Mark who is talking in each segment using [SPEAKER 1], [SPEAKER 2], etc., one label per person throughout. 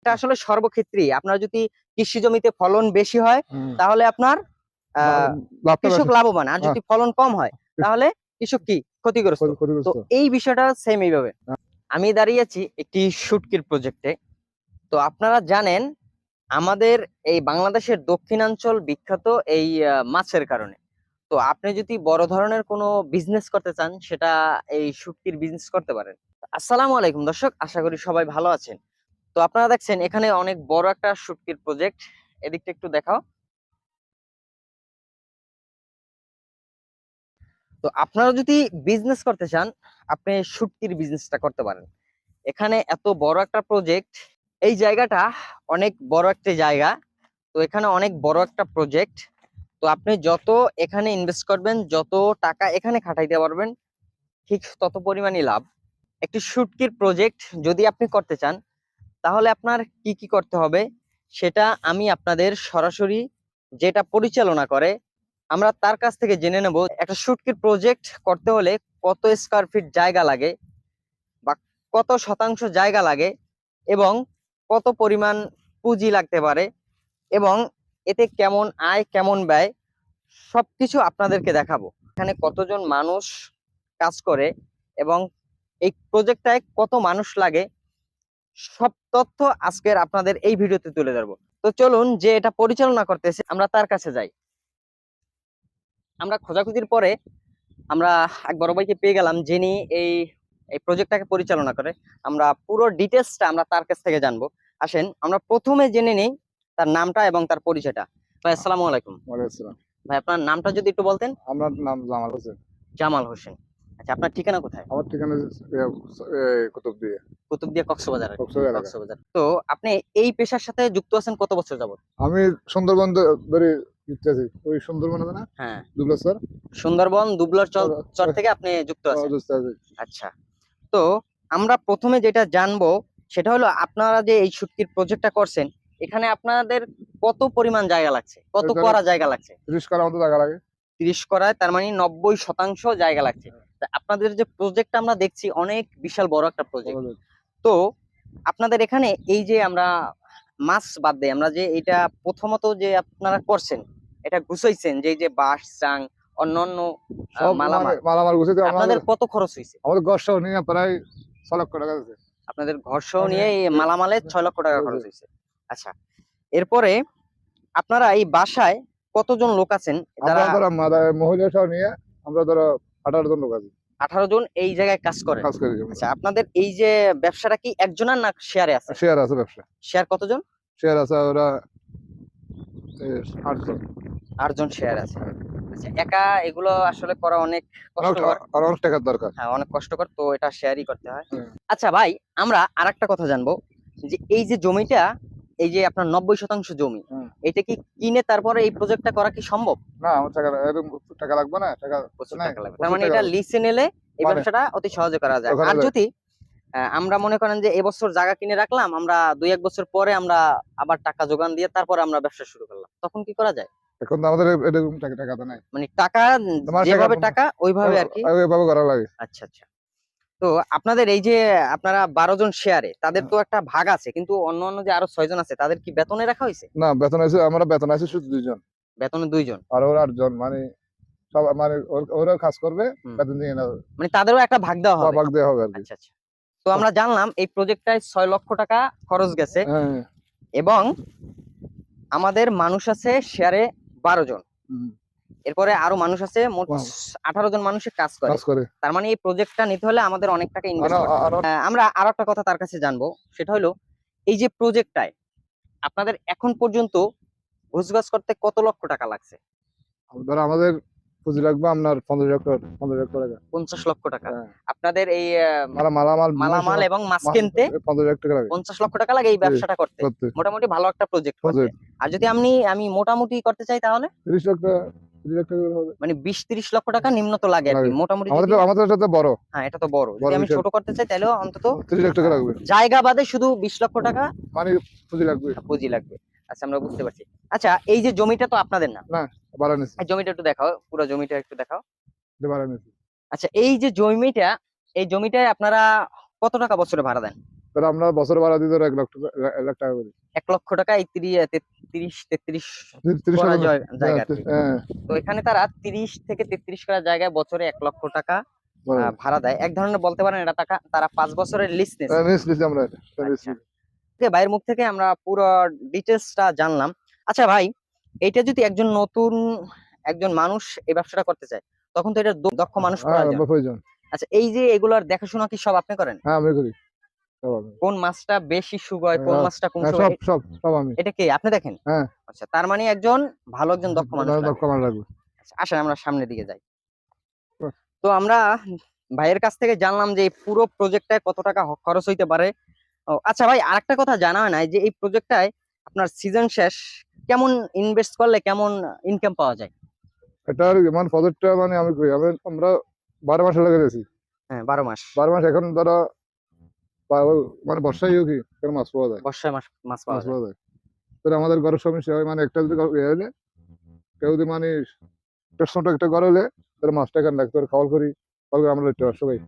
[SPEAKER 1] এটা আসলে সর্বক্ষেত্রেই আপনার যদি কৃষি জমিতে ফলন বেশি হয় তাহলে আপনার কৃষক লাভবান। আর যদি ফলন কম হয় তাহলে কৃষক কি? ক্ষতিগ্রস্ত। তো এই বিষয়টা সেম এইভাবে। আমি দাঁড়িয়ে আছি একটি শুটকির প্রজেক্টে তো আপনারা জানেন আমাদের এই বাংলাদেশের দক্ষিণাঞ্চল বিখ্যাত এই মাছের কারণে। তো আপনি যদি বড় ধরনের কোনো বিজনেস করতে চান সেটা এই শুটকির বিজনেস করতে পারেন। আসসালামু আলাইকুম দর্শক আশা করি সবাই ভালো আছেন। তো আপনারা দেখছেন, এখানে অনেক বড় একটা শুটকির প্রজেক্ট এদিকটা একটু দেখাও। তো আপনারা যদি বিজনেস করতে চান, আপনি শুটকির বিজনেসটা করতে পারেন। এখানে এত বড় একটা প্রজেক্ট এই জায়গাটা অনেক বড় একটা জায়গা। তো এখানে অনেক বড় একটা প্রজেক্ট তো আপনি যত এখানে ইনভেস্ট করবেন, যত টাকা এখানে খাটাইতে পারবেন, ঠিক তত পরিমাণই লাভ। একটি শুটকির প্রজেক্ট যদি আপনি করতে চান তাহলে আপনার কি কি করতে হবে? সেটা আমি আপনাদের সরাসরি যেটা পরিচালনা করে, আমরা তার কাছ থেকে জেনে নেব। একটা শুটকির প্রজেক্ট করতে হলে কত স্কোয়ার ফিট জায়গা লাগে বা কত শতাংশ জায়গা লাগে এবং কত পরিমাণ পুঁজি লাগতে পারে এবং এতে কেমন আয়, কেমন ব্যয়, সবকিছু আপনাদেরকে দেখাবো। এখানে কতজন মানুষ কাজ করে এবং এই প্রজেক্টটায় কত মানুষ লাগে সব তথ্য আজকের আপনাদের এই ভিডিওতে তুলে ধরবো। তো চলুন যে এটা পরিচালনা করতেছে আমরা তার কাছে যাই। আমরা খোঁজাখুঁজির পরে আমরা এক বড় ভাইকে পেয়ে গেলাম যিনি এই এই প্রজেক্টটাকে পরিচালনা করে। আমরা পুরো ডিটেলসটা আমরা তার কাছ থেকে জানব। আসেন আমরা প্রথমে জেনে নিই তার নামটা এবং তার পরিচয়টা। ভাই আসসালামু আলাইকুম। ভাই আপনার নামটা যদি একটু বলতেন।
[SPEAKER 2] আমার নাম জামাল হোসেন।
[SPEAKER 1] জামাল হোসেন। আচ্ছা আপনার ঠিকানা কোথায়?
[SPEAKER 2] আমার ঠিকানা কুতুব দিয়ে
[SPEAKER 1] কুতুবদিয়া। কক্সবাজার
[SPEAKER 2] কক্সবাজার।
[SPEAKER 1] তো আপনি এই পেশার সাথে যুক্ত আছেন কত বছর যাবত
[SPEAKER 2] আমি সুন্দরবন ধরে আছি। ওই সুন্দরবন না?
[SPEAKER 1] হ্যাঁ। সুন্দরবন দুবলার চর থেকে আপনি যুক্ত আছেন। আচ্ছা। তো আমরা প্রথমে যেটা জানব সেটা হলো আপনারা যে এই শুটকির প্রজেক্টটা করছেন এখানে আপনাদের কত পরিমাণ জায়গা লাগছে? কত করা জায়গা লাগছে?
[SPEAKER 2] তিরিশ কার মতো জায়গা লাগে।
[SPEAKER 1] তিরিশ করায় তার মানে নব্বই শতাংশ জায়গা লাগছে। তা আপনাদের যে প্রজেক্ট আমরা দেখছি অনেক বিশাল বড় একটা প্রজেক্ট তো আপনাদের এখানে এই যে আমরা মাছ বাদ দেয় আমরা যে এটা প্রথমত যে আপনারা করছেন এটা গুছাইছেন যে যে বাঁশ চাং অন্যান্য মালামাল
[SPEAKER 2] মানে মালামাল
[SPEAKER 1] আপনাদের কত খরচ হয়েছে
[SPEAKER 2] আমাদের ঘর সহ নিয়ে প্রায় ছ লক্ষ টাকা
[SPEAKER 1] আপনাদের ঘর সহ নিয়ে এই
[SPEAKER 2] এই-
[SPEAKER 1] মালামালের ছয় লক্ষ টাকা
[SPEAKER 2] জি।
[SPEAKER 1] খরচ হয়েছে আচ্ছা এরপরে আপনারা এই বাসায় কতজন লোক আছেন? যারা
[SPEAKER 2] মহিলা সহ নিয়ে আমরা ধরো আঠারো জন লোক আছি।
[SPEAKER 1] আঠারো জন এই জায়গায় কাজ করেন
[SPEAKER 2] কাজ করি।
[SPEAKER 1] আচ্ছা আপনাদের এই যে ব্যবসাটা কি একজনের না শেয়ারে আছে?
[SPEAKER 2] শেয়ার আছে ব্যবসা।
[SPEAKER 1] শেয়ার কতজন?
[SPEAKER 2] শেয়ার আছে ওরা আটজন
[SPEAKER 1] আটজন শেয়ার আছে। আচ্ছা একা এগুলো আসলে করা অনেক কষ্টকর।
[SPEAKER 2] অনেক টাকার দরকার।
[SPEAKER 1] হ্যাঁ অনেক কষ্টকর তো এটা শেয়ারই করতে হয়। আচ্ছা ভাই আমরা আরেকটা কথা জানব। যে এই যে জমিটা এই যে আপনার নব্বই শতাংশ জমি এটা কি কিনে তারপরে এই প্রজেক্টটা করা কি সম্ভব?
[SPEAKER 2] না আমার টাকা এরকম টাকা লাগবে না টাকা
[SPEAKER 1] টাকা লাগবে। তার মানে এটা লিসে নিলে এই
[SPEAKER 2] মানে-
[SPEAKER 1] ব্যবসাটা অতি সহজে করা যায়। আর যদি আমরা মনে করেন যে এবছর জায়গা কিনে রাখলাম আমরা দুই এক বছর পরে আমরা আবার টাকা যোগান দিয়ে তারপরে আমরা ব্যবসা শুরু করলাম তখন কি করা যায়?
[SPEAKER 2] এখন আমাদের এরকম টাকা টাকা তো নাই।
[SPEAKER 1] মানে টাকা যেভাবে টাকা ওইভাবে আর কি?
[SPEAKER 2] ওইভাবে করা লাগে।
[SPEAKER 1] আচ্ছা আচ্ছা। তো আপনাদের এই যে আপনারা বারো জন শেয়ারে তাদের তো একটা ভাগ আছে কিন্তু অন্য অন্য যে আরও ছয় জন আছে তাদের কি বেতনে রাখা হয়েছে?
[SPEAKER 2] না বেতন আছে আমরা বেতন আছে শুধু দুইজন।
[SPEAKER 1] বেতনে দুইজন?
[SPEAKER 2] আর ওরা আটজন মানে সব মানে ওর- ওরা কাজ করবে বেতন দিয়ে নেবে
[SPEAKER 1] মানে তাদেরও একটা ভাগ দেওয়া হবে?
[SPEAKER 2] ভাগ দেওয়া হবে
[SPEAKER 1] আচ্ছা আচ্ছা। তো আমরা জানলাম এই প্রজেক্টটায় ছয় লক্ষ টাকা খরচ গেছে
[SPEAKER 2] হ্যাঁ
[SPEAKER 1] এবং আমাদের মানুষ আছে শেয়ারে বারো জন। এরপরে আরও মানুষ আছে মোট আঠারো জন মানুষের কাজ করে। তার মানে এই প্রজেক্টটা নিতে হলে আমাদের অনেক টাকা ইনভেস্ট আমরা আরও একটা কথা তার কাছে জানব সেটা হলো এই যে প্রজেক্টটায় আপনাদের এখন পর্যন্ত ঘুষগাছ করতে কত লক্ষ টাকা লাগছে?
[SPEAKER 2] ধরো আমাদের পুঁজি লাগবে আপনার পনেরো লক্ষ পনেরো লক্ষ টাকা।
[SPEAKER 1] পঞ্চাশ লক্ষ টাকা।
[SPEAKER 2] হ্যাঁ।
[SPEAKER 1] আপনাদের এই
[SPEAKER 2] মালামাল
[SPEAKER 1] মালামাল এবং মাছ কিনতে
[SPEAKER 2] পনেরো লক্ষ টাকা লাগে।
[SPEAKER 1] পঞ্চাশ লক্ষ টাকা লাগে এই ব্যবসাটা করতে।
[SPEAKER 2] করতে।
[SPEAKER 1] মোটামুটি ভালো একটা প্রজেক্ট আর যদি আমি আমি মোটামুটি করতে চাই তাহলে?
[SPEAKER 2] তিরিশ লক্ষ
[SPEAKER 1] মানে বিশ তিরিশ লক্ষ টাকা নিম্ন তো লাগে আর মোটামুটি
[SPEAKER 2] আমাদের আমাদের সাথে বড়।
[SPEAKER 1] হ্যাঁ এটা তো বড়। যদি আমি ছোট করতে চাই তাহলেও অন্তত
[SPEAKER 2] তিরিশ লক্ষ টাকা লাগবে।
[SPEAKER 1] জায়গা বাদে শুধু বিশ লক্ষ টাকা
[SPEAKER 2] মানে পুঁজি লাগবে।
[SPEAKER 1] পুঁজি লাগবে। আচ্ছা আমরা বুঝতে পারছি। আচ্ছা এই যে জমিটা তো আপনাদের না?
[SPEAKER 2] বারাণসী।
[SPEAKER 1] এই জমিটা একটু দেখাও পুরো জমিটা একটু দেখাও।
[SPEAKER 2] বারাণসী।
[SPEAKER 1] আচ্ছা এই যে জমিটা এই জমিটায় আপনারা কত টাকা বছরে ভাড়া দেন?
[SPEAKER 2] ধরো আমরা বছর ভাড়া ধরো এক এক লাখ টাকা করি।
[SPEAKER 1] এক লক্ষ টাকা এই তিরিশ তেত্রিশ জায়গা কি।
[SPEAKER 2] হ্যাঁ।
[SPEAKER 1] তো এখানে তারা তিরিশ থেকে তেত্রিশ করা জায়গায় বছরে এক লক্ষ টাকা ভাড়া দেয়। এক ধরনের বলতে পারেন এটা টাকা তারা পাঁচ বছরের লিস্ট
[SPEAKER 2] হ্যাঁ, নিচ্ছি, নিচ্ছি আমরা এটা, এটা নিচ্ছি।
[SPEAKER 1] আচ্ছা। যে ভাইয়ের মুখ থেকে আমরা পুরো ডিটেলসটা জানলাম। আচ্ছা ভাই এটা যদি একজন নতুন একজন মানুষ এই ব্যবসাটা করতে চায় তখন তো এটা দক্ষ মানুষ
[SPEAKER 2] হ্যাঁ
[SPEAKER 1] প্রয়োজন। আচ্ছা এই যে এগুলার দেখাশোনা কি সব আপনি করেন?
[SPEAKER 2] হ্যাঁ আমি করি।
[SPEAKER 1] কোন মাছটা বেশি সুগয় কোন
[SPEAKER 2] হ্যাঁ,
[SPEAKER 1] মাছটা কোন
[SPEAKER 2] হ্যাঁ, সব সব সব আমি।
[SPEAKER 1] এটা কি? আপনি দেখেন?
[SPEAKER 2] হ্যাঁ।
[SPEAKER 1] আচ্ছা তার মানে একজন ভালো একজন দক্ষ মানুষ।
[SPEAKER 2] দক্ষ মানুষ লাগবে।
[SPEAKER 1] আচ্ছা, আসেন আমরা সামনের দিকে যাই। তো আমরা ভাইয়ের কাছ থেকে জানলাম যে এই পুরো প্রজেক্টটায় কত টাকা খরচ হইতে পারে। আচ্ছা ভাই আরেকটা কথা জানা হয় না যে এই প্রজেক্টটায় আপনার সিজন শেষ কেমন ইনভেস্ট করলে কেমন ইনকাম পাওয়া যায়?
[SPEAKER 2] এটা মানে প্রজেক্টটা মানে আমি আমরা বারো মাস লেগে গেছি
[SPEAKER 1] হ্যাঁ বারো মাস।
[SPEAKER 2] বারো মাস এখন ধরো মানে বর্ষায় কি মাছ পাওয়া যায়।
[SPEAKER 1] বর্ষায় মাছ
[SPEAKER 2] মাছ পাওয়া যায়। তো আমাদের ঘরের সমস্যা হয় মানে একটা যদি হলে কেউ যদি মানে একটা ছোট একটা ঘর হলে তাহলে মাছটা এখানে রাখতে খাওয়াল করি খাওয়াল করে আমরা একটু সবাই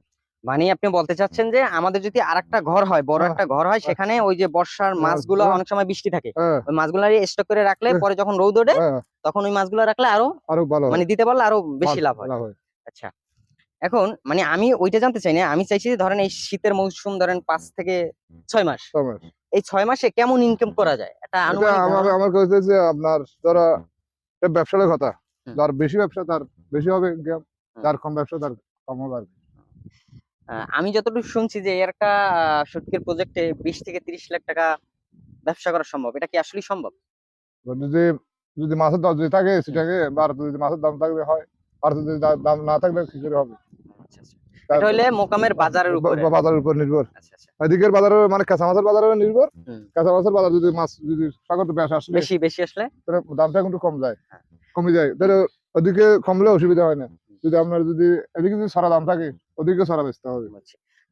[SPEAKER 1] মানে আপনি বলতে চাচ্ছেন যে আমাদের যদি আরেকটা ঘর হয় বড়। একটা ঘর হয় সেখানে ওই যে বর্ষার মাছগুলো
[SPEAKER 2] হ্যাঁ।
[SPEAKER 1] অনেক সময় বৃষ্টি থাকে।
[SPEAKER 2] হ্যাঁ।
[SPEAKER 1] ওই মাছগুলো স্টক করে রাখলে
[SPEAKER 2] হ্যাঁ।
[SPEAKER 1] পরে যখন রোদ ওঠে তখন ওই মাছগুলো রাখলে আরও
[SPEAKER 2] আরও ভালো
[SPEAKER 1] মানে দিতে পারলে আরও বেশি হয়।
[SPEAKER 2] লাভ হয়।
[SPEAKER 1] আচ্ছা। এখন মানে আমি ওইটা জানতে চাই না আমি চাইছি যে ধরেন এই শীতের মৌসুম ধরেন পাঁচ থেকে ছয় মাস। এই ছয় মাসে কেমন ইনকাম করা যায়? এটা
[SPEAKER 2] আমার আমার কাছে যে আপনার ধরো ব্যবসার কথা। যার বেশি ব্যবসা তার বেশি হবে। যার কম ব্যবসা তার কম হবে আর
[SPEAKER 1] আমি যতটুকু শুনছি যে এর একটা শুটকির প্রজেক্টে বিশ থেকে তিরিশ লাখ টাকা ব্যবসা করা সম্ভব এটা কি আসলে সম্ভব?
[SPEAKER 2] যদি যদি মাছের দাম যদি থাকে সেটাকে আর যদি মাছের দাম থাকবে হয়। আর যদি দাম না থাকলে কি করে হবে।
[SPEAKER 1] আচ্ছা আচ্ছা। এটা হলে মোকামের বাজারের উপরে।
[SPEAKER 2] বাজারের উপর নির্ভর।
[SPEAKER 1] আচ্ছা
[SPEAKER 2] এদিকের বাজারে মানে কাঁচা মাছের বাজারে নির্ভর। কাঁচা মাছের বাজার যদি মাছ যদি সাগর তো বেশ আসলে
[SPEAKER 1] বেশি বেশি আসলে?
[SPEAKER 2] তাহলে দামটা কিন্তু কম যায়।
[SPEAKER 1] হ্যাঁ।
[SPEAKER 2] কমে যায়। তাহলে ওদিকে কমলে অসুবিধা হয় না। যদি আপনার যদি এদিকে যদি সারা দাম থাকে ওদিকে সারা বেচতে হবে।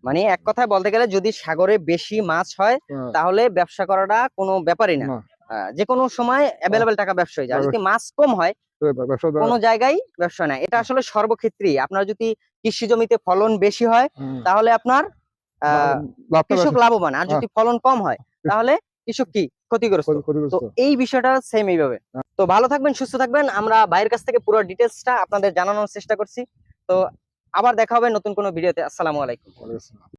[SPEAKER 1] মানে এক কথায় বলতে গেলে যদি সাগরে বেশি মাছ হয়
[SPEAKER 2] হ্যাঁ,
[SPEAKER 1] তাহলে ব্যবসা করাটা কোনো ব্যাপারই না। যে কোনো সময় অ্যাভেলেবেল টাকা ব্যবসা হয়ে। যায় যদি মাছ কম হয় কোনো জায়গায় ব্যবসা নাই। এটা আসলে সর্বক্ষেত্রেই। আপনার যদি কৃষি জমিতে ফলন বেশি হয় তাহলে আপনার আহ, কৃষক লাভবান। আর যদি ফলন কম হয় তাহলে কৃষক কি? ক্ষতিগ্রস্ত। তো এই বিষয়টা সেম এইভাবে। তো ভালো থাকবেন সুস্থ থাকবেন। আমরা ভাইয়ের কাছ থেকে পুরো ডিটেলসটা আপনাদের জানানোর চেষ্টা করছি। তো আবার দেখা হবে নতুন কোনো ভিডিওতে। আসসালামু আলাইকুম।